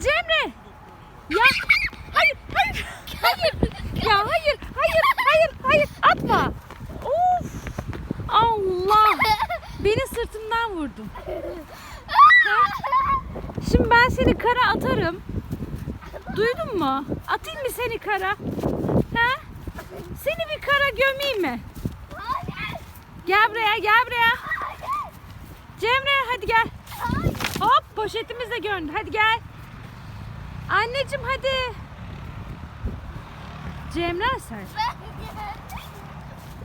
Cemre. Ya hayır hayır hayır. Ya hayır hayır hayır hayır atma. Of. Allah. Beni sırtımdan vurdun. Şimdi ben seni kara atarım. Duydun mu? Atayım mı seni kara? Ha? Seni bir kara gömeyim mi? Gel buraya, gel buraya. Cemre hadi gel. Hop poşetimiz de göründü. Hadi gel. Anneciğim hadi. Cemre sen.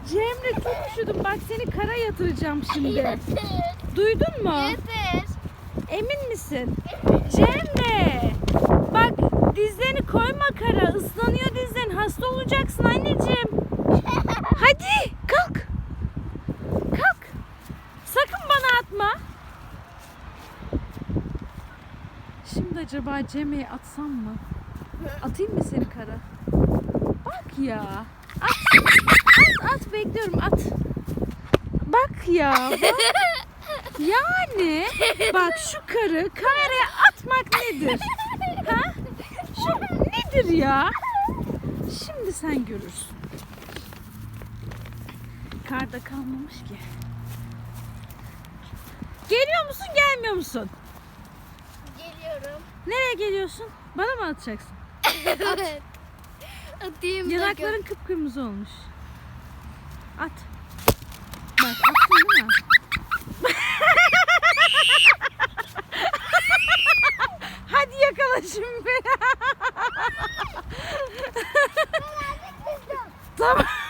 Cemre çok üşüdüm. Bak seni kara yatıracağım şimdi. Duydun mu? Yeter. Emin misin? Cemre. Bak dizlerini koyma kara. Islanıyor dizlerin. Hasta olacaksın anneciğim. Hadi kalk. Kalk. Sakın bana atma. Şimdi acaba Cemre'ye atsam mı? Atayım mı seni kara? Bak ya. At. At at bekliyorum at. Bak ya. Bak. Yani bak şu karı kameraya atmak nedir? Ha? Şu nedir ya? Şimdi sen görürsün. Karda kalmamış ki. Geliyor musun gelmiyor musun? Geliyorum. Nereye geliyorsun? Bana mı atacaksın? evet. Atayım Yanakların da kıpkırmızı olmuş. At. Bak attın değil mi? Hadi yakala şimdi tamam.